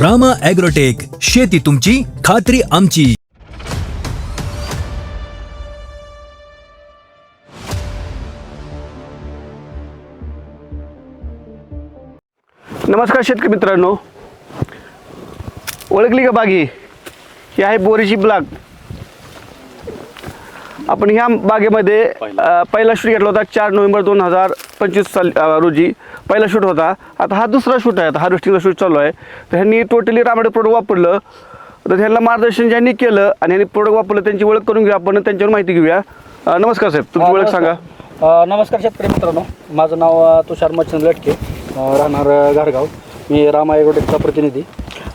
Rama agrotech शेती तुमची खात्री आमची. नमस्कार शेतकरी मित्रांनो. ओळखली का बागी? ही आहे बोरीची बाग. आपण ह्या बागेमध्ये अ, पहिला शूट घेतला होता चार नोव्हेंबर दोन हजार पंचवीस साल रोजी पहिला शूट होता. आता हा दुसरा शूट आहे आता हार्वेस्टिंगचा शूट चालू आहे. तर ह्यांनी टोटली रामाडे प्रोडक्ट वापरलं. तर ह्यांना मार्गदर्शन ज्यांनी केलं आणि ह्यांनी प्रोडक्ट वापरलं त्यांची ओळख करून घेऊया आपण त्यांच्यावर माहिती घेऊया. नमस्कार साहेब तुमची ओळख सांगा. नमस्कार शेतकरी मित्रांनो. माझं नाव तुषार मच्छिंद्र लटके राहणार घाडगाव मी रामा एग्रोटेकचा प्रतिनिधी.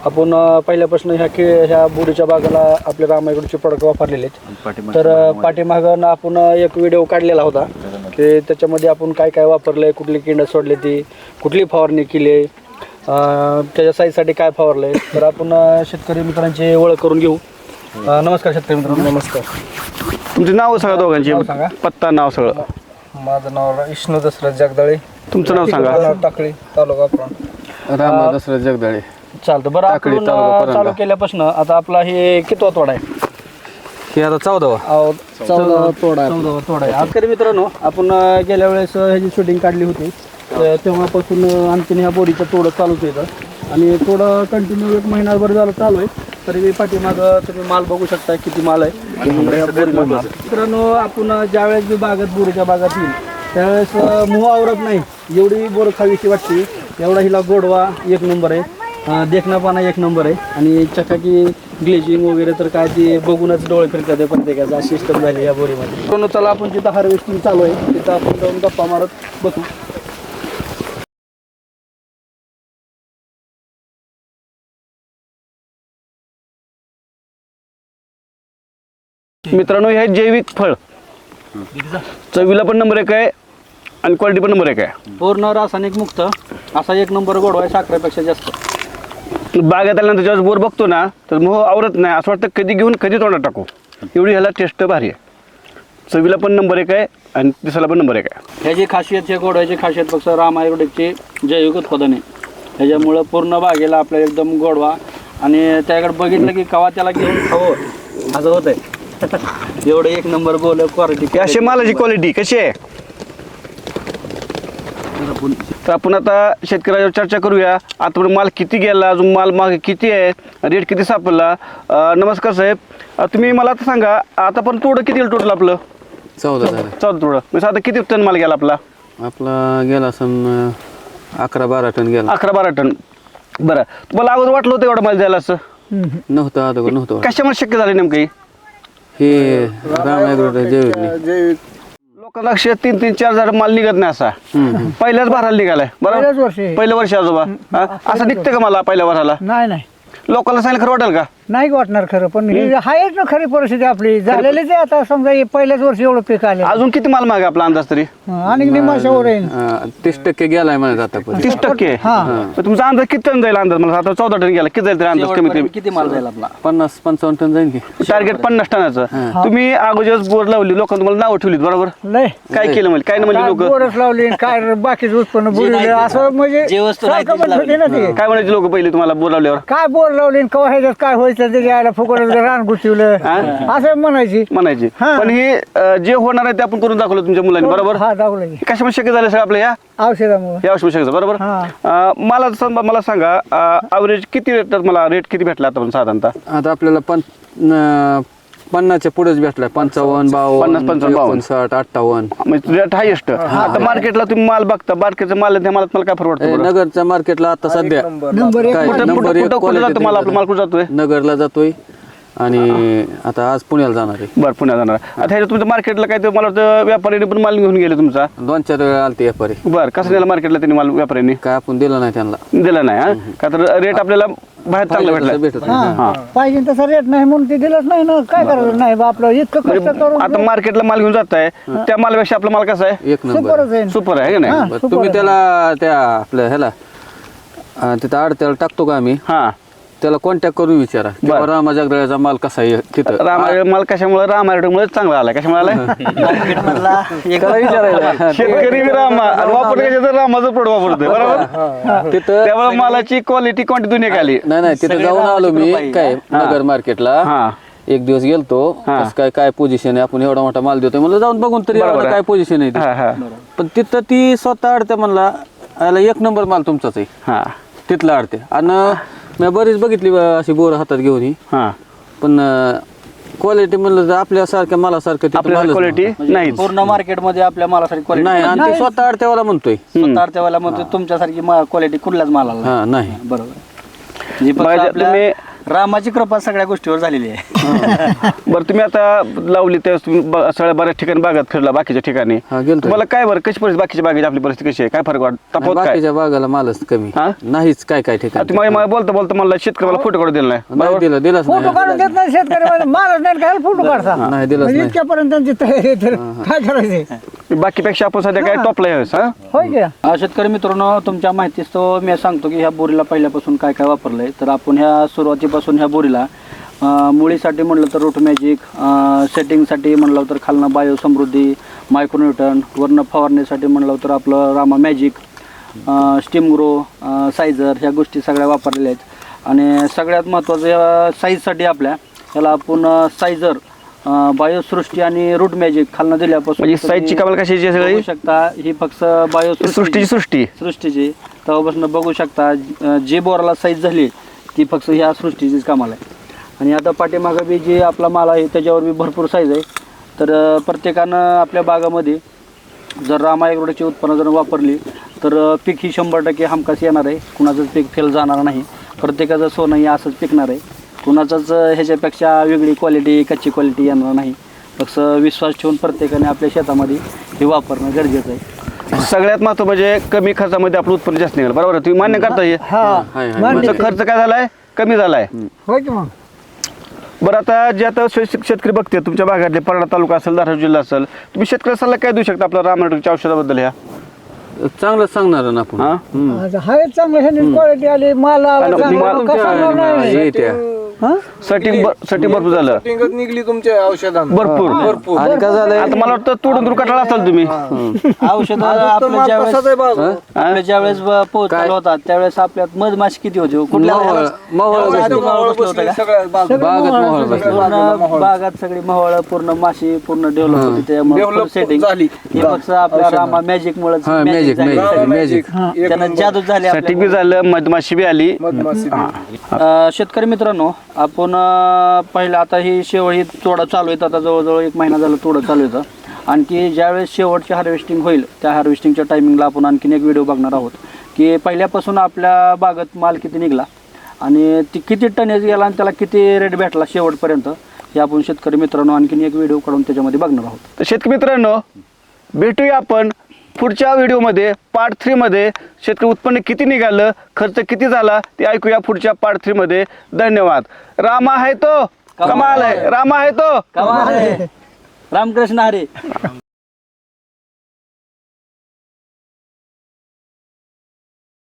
आपण पहिल्यापासून ह्या के ह्या बोरीच्या बागाला आपले रामा एग्रोचे प्रोडक्ट वापरलेले आहेत. तर पाठीमागं आपण एक व्हिडिओ काढलेला होता. की त्याच्यामध्ये आपण काय काय वापरलं आहे कुठली किंड सोडली ती कुठली फवारणी केली आहे अ, त्याच्या साईजसाठी काय फवारलं आहे तर आपण शेतकरी मित्रांची ओळख करून घेऊ. अ, नमस्कार शेतकरी मित्रांनो. नमस्कार. तुमचे नाव सांगा दोघांची. नाव सांगा. पत्ता नाव सगळं. माझं नाव विष्णू दसरथ जगदाळे. तुमचं नाव सांगा. टाकळी तालुका आपण राम दसरथ जगदाळे. चालतं. बरं टाकळी, आपण तालुका परंडा. चालू केल्यापासून आता आपला हे कितवा तोडा आहे? हे आता चौदावा. अहो, चौदावा तोडा चौदावा तोडा आहे. आजकरी मित्रांनो आपण अं, गेल्या वेळेस अं, ह्याची शूटिंग काढली होती. तर तेव्हापासून अं, आणखीन ह्या बोरीचं तोडं चालूच येतं आणि थोडं कंटिन्यू एक महिनाभर झालं चालू आहे. तरी मी पाठीमागं तुम्ही माल बघू शकता किती माल आहे. या बोरीमध्ये. मित्रांनो आपण अं, ज्यावेळेस मी बागेत बोरीच्या बागात येईल त्यावेळेस अं, मोह आवरत नाही. एवढी बोर खावीशी वाटते. एवढा हिला गोडवा एक नंबर आहे. अं, देखणापाना एक नंबर आहे. आणि चकाकी ग्लेजिंग वगैरे तर काय ते बघूनच डोळे फिरतात आहे प्रत्येकाचा अशी सिस्टम झाली या बोरीमध्ये. पण चला आपण जिथं हार्वेस्टिंग चालू आहे तिथं आपण जाऊन गप्पा मारत बसू. मित्रांनो हे जैविक फळ. चवीला पण नंबर एक आहे आणि क्वालिटी पण नंबर एक आहे. पूर्ण रासायनिक मुक्त असा एक नंबर गोडवा आहे साखरेपेक्षा जास्त. बागेत आल्यानंतर जेव्हा बोर बघतो ना तर मोह आवरत नाही. असं वाटतं कधी घेऊन कधी तोंडात टाकू. एवढी ह्याला टेस्ट भारी आहे. चवीला पण नंबर एक आहे आणि दिसायला पण नंबर एक आहे. ह्याची खासियत हे गोडव्याची खासियत फक्त राम आयुर्वेदिकचे जैविक उत्पादन. आहे ह्याच्यामुळं पूर्ण बागेला आपल्याला एकदम गोडवा. आणि त्याकडे बघितलं की कवा त्याला घेऊन खावं. असं होत आहे एवढं एक नंबर हे क्वालिटी अशी मालाची क्वालिटी कशी आहे? तर आपण आता शेतकऱ्यावर चर्चा करूया. आता माल किती गेला अजून माल मागे किती आहे रेट किती सापडला? नमस्कार साहेब. तुम्ही मला आता सांगा आता पण तोडं किती गेलं टोटल आपलं? चौदा झाले. चौदा तोडं. म्हणजे आता किती टन माल गेला आपला? आपला गेला सम अकरा बारा टन गेला. अकरा बारा टन. बरं. तुम्हाला अगोदर वाटलं होतं एवढं माल द्यायला असं? नव्हतं अगोदर नव्हतं. कशामुळे शक्य झालं नेमकं हे? हे राम जैविकने. लोकांना अक्षय तीन तीन चार हजार माल निघत नाही असा. पहिल्याच भराला निघालाय बरोबर? पहिल्या वर्षी. आजोबा. हा? असं निघतं का मला पहिल्या भराला नाही नाही. लोकांना सांगितलं खरं वाटेल का? नाही वाटणार खरं पण हे आहेच ना खरी परिस्थिती आपली. झालेलीच आहे आता समजा हे पहिल्याच वर्षी एवढं पीक आले अजून किती माल मागे आपला अंदाज तरी? आणि निमाशावर येईल अं, तीस टक्के गेलाय म्हणत आता पण तीस टक्के? हा. मग तुमचा अंदाज किती टन जाईल अंदाज? मला आता चौदा टन गेला. किती जाईल तरी अंदाज? कमी कमी किती माल जाईल आपला? पन्नास पंचावन्न टन जाईल की. टार्गेट पन्नास टनाचं. तुम्ही अगोदरच बोर लावली लोकांना तुम्हाला नावं ठेवलीत बरोबर? लय. काय केलं म्हणजे? काय नाही म्हणजे लोक? बोरच लावली काय बाकीचं उत्पन्न बुडवले असं म्हणजे जे वस्तू नाही सारखं तीच म्हणत होते ना ते. काय म्हणायचे लोक पहिले तुम्हाला बोर लावल्यावर? काय बोर लावली आणि कवा ह्याच्यात काय व्हायचं ते फुकटच रान असं म्हणायची. म्हणायचे. हा. पण हे अं, जे होणार आहे ते आपण करून दाखवलं तुमच्या मुलांनी बरोबर? हा दाखवलं की. कशामुळे शक्य झालं सर आपल्या या? औषधामुळे. या वर्षी शक्य झालं, बरोबर? हा. अं, मला सांग मला सांगा ॲव्हरेज किती रेट मला रेट किती भेटला आता पण साधारणतः? आता आपल्याला अं, पन्नासच्या पुढेच भेटलाय पंचावन्न पन्नास, बावन्न पंचावन्न, बावन्न. एकोणसाठ अठ्ठावन्न. म्हणजे रेट हायेस्ट आता मार्केटला तुम्ही माल बघता मार्केटचा माल आहे, त्या मालात मला काय फरक बरं? नगरच्या मार्केटला आता सध्या नंबर. एक काय कुठं नंबर कुठं एक कुठं कुठं जातो माल आपला? माल कुठं जातोय? नगरला जातोय आणि आता आज पुण्याला जाणार आहे. बरं पुण्यात जाणार आता ह्याच्या तुमच्या मार्केटला काय ते मला वाटतं व्यापाऱ्यांनी पण माल घेऊन गेले तुमचा? दोन चार वेळा आलते व्यापारी. बरं कसं नेला मार्केटला त्यांनी माल व्यापाऱ्यांनी? काय आपण दिलं नाही त्यांना. दिला नाही हा? का तर रेट आपल्याला बाहेर चांगला भेटला. भेटत नाही. हा पाहिजे तसा रेट नाही म्हणून ते दिलंच नाही ना. काय करायचं? नाही बा आपलं इतकं कष्ट म्हणजे करून आता मार्केटला माल घेऊन जात आहे त्या मालापेक्षा आपला माल कसा आहे? एक नंबर. सुपरच आहे. सुपर आहे का नाही? हा. बरं, तुम्ही त्याला त्या आपल्या ह्याला अं, तिथं आडत्याला टाकतो का आम्ही? हा. त्याला कॉन्टॅक्ट करून विचारा. किंवा रामा जगदळ्याचा माल कसा आहे तिथं? रामा मला कशामुळे? रामायणमुळे चांगला आलाय. कशामुळे आलाय? त्याला विचारायला शेतकरी बी रामा. आणि वापर कशाचं रामाचं प्रोडक्ट वापरतोय बरोबर? तिथं त्यामुळे मालाची क्वालिटी क्वांटिटी दुनिया आली नाही नाही तिथं जाऊन आलो मी काय. नगर मार्केटला हा. एक दिवस गेलतो. कसं काय काय पोझिशन आहे? आपण एवढा मोठा माल देतोय. म्हणलं जाऊन बघून तरी. काय पोझिशन आहे हा ती. हा पण तिथं ती स्वतः अडते म्हणला एक नंबर माल तुमचाच आहे. हा. तिथला अडते आणि मी बरीच बघितली बा अशी बोर हातात घेऊन ही. हा. पण क्वालिटी म्हणलं तर आपल्यासारख्या मालासारखं तिथं आपल्याला मालच क्वालिटी म्हणजे नाहीच. पूर्ण मार्केटमध्ये आपल्या मालासाठी नाही. नाही क्वालिटी आणि ते स्वतः अडतेवाला म्हणतोय. स्वतः अर्थावाला म्हणतो तुमच्यासारखी क्वालिटी कुठल्याच मालाला हा नाही. बरोबर. म्हणजे फक्त माझ्या- आपल्या तुम्ही- रामाची कृपा सगळ्या गोष्टीवर झालेली आहे. बरं तुम्ही आता लावली त्यावेळेस तुम्ही ब- सगळ्या बऱ्याच ठिकाणी बागात फिरला बाकीच्या ठिकाणी. हा गेलतो. तुम्हाला काय बरं कशी परिस्थिती बाकीच्या बागेची आपली परिस्थिती कशी आहे? काय फरक वाटत तफावत काय? बाकीच्या बागाला मालच कमी. हा? नाहीच काय काय ठिकाण. तुम्ही मला बोलता बोलता मला शेतकऱ्याला फोटो काढून दिला नाही. नाही दिलं दिलाच फोटो नाही. काढून देत नाही शेतकरी मालच नाही काय फोटो काढता? नाही दिलंच म्हणजे नाही. इतक्यापर्यंत त्यांची तयारी आहे तर काय करायचे? बाकीपेक्षा आपण सध्या काय टॉपला यावेळेस हा? होय की. अ, शेतकरी मित्रांनो तुमच्या माहितीच तो मी सांगतो की ह्या बोरीला पहिल्यापासून काय काय वापरलंय. तर आपण ह्या सुरुवातीपासून ह्या बोरीला अ, मुळीसाठी म्हणलं तर रूट मॅजिक सेटिंगसाठी म्हणलं तर खालनं बायो समृद्धी मायक्रोन्यूटन वरनं फवारणीसाठी म्हणलं तर आपलं Rama magic steam grow sizer ह्या गोष्टी सगळ्या वापरलेल्या आहेत. आणि सगळ्यात महत्त्वाचं या साईजसाठी आपल्या याला आपण सायझर बायोसृष्टी आणि रूट मॅजिक खालनं दिल्यापासून म्हणजे साईजची कमाल कशाची आहे बघू सगळी? शकता ही फक्त बायोसृष्टी सृष्टीची सृष्टी. सृष्टीची. तेव्हापासून बघू शकता अं, जे बोराला साईज झाली ती फक्त ह्या सृष्टीचीच कामाला आहे. आणि आता पाठीमागं बी जे आपला माल आहे त्याच्यावर बी भरपूर साईज आहे. तर अं, प्रत्येकानं आपल्या बागामध्ये जर रामायग्रोडची उत्पन्न जर वापरली तर अं, पीक ही शंभर टक्के हमखास येणार आहे. कुणाचंच पीक फेल जाणार नाही. प्रत्येकाचं सोनं हे असंच पिकणार आहे. कुणाचंच ह्याच्यापेक्षा वेगळी क्वालिटी कच्ची क्वालिटी येणार नाही. फक्त विश्वास ठेवून प्रत्येकाने आपल्या शेतामध्ये हे वापरणं गरजेचं आहे. सगळ्यात महत्त्व म्हणजे कमी खर्चामध्ये आपलं उत्पन्न जास्त निघालं. बरोबर आहे? तुम्ही मान्य करता हे? हा. मान्य तुमचा खर्च काय झालाय? कमी झालाय. होय की मग? बरं आता जे आता शेत- शेतकरी बघते तुमच्या भागातले परडा तालुका असेल धाराशिव जिल्हा असेल तुम्ही शेतकरी सल्ला काय देऊ शकता आपल्या रामनाटकच्या औषधाबद्दल ह्या? चांगलंच सांगणार ना आपण. हा? आता हाय चांगलं क्वालिटी आली माल आला आणि चांगला, माल- कसा माल नाही? हे त्या. हा? साठी साठी भरपूर झालं. टिंगत निघली तुमच्या औषधांना. भरपूर. भरपूर. आणि काय झालंय? आता मला वाटतं तोडून दूर कटाळा असाल तुम्ही. औषध आपलं ज्यावेळेस हा? आपल्या ज्यावेळेस पोहोचला होता त्यावेळेस आपल्यात मधमाशी किती होती? हो? कुठल्या मोहळ ह्याला? मोहळ आधी बसली. मोहळ बसलं होतं का? सगळ्या बाजू बागत मोहळ बसली. पूर्ण बागात सगळी मोहळ पूर्ण माशी पूर्ण डेव्हलप होती त्यामुळे Develop सेटिंग झाली. हे फक्त आपल्या रामा मॅजिक मुळे हा मॅजिक मॅजिक त्यानं जादू झाली बी झालं मधमाशी बी आली. मधमाशी अ, शेतकरी मित्रांनो आपण पहिलं आता ही शेवळी तोडा चालू आहे आता जवळजवळ एक महिना झाला तोडा चालू येतं आणखी ज्यावेळेस शेवटची हार्वेस्टिंग होईल त्या हार्वेस्टिंगच्या टायमिंगला आपण आणखीन एक व्हिडिओ बघणार आहोत. की पहिल्यापासून आपल्या बागेत माल किती निघाला आणि ती किती टनेज गेला आणि त्याला किती रेट भेटला शेवटपर्यंत हे आपण शेतकरी मित्रांनो आणखीन एक व्हिडिओ काढून त्याच्यामध्ये बघणार आहोत. तर शेतकरी मित्रांनो भेटूया आपण पुढच्या व्हिडिओमध्ये पार्ट थ्रीमध्ये शेतकरी उत्पन्न किती निघालं खर्च किती झाला ते ऐकूया पुढच्या पार्ट थ्रीमध्ये धन्यवाद. रामा आहे तो. कमाल आहे. रामा आहे तो. कमाल आहे. रामकृष्ण हरे.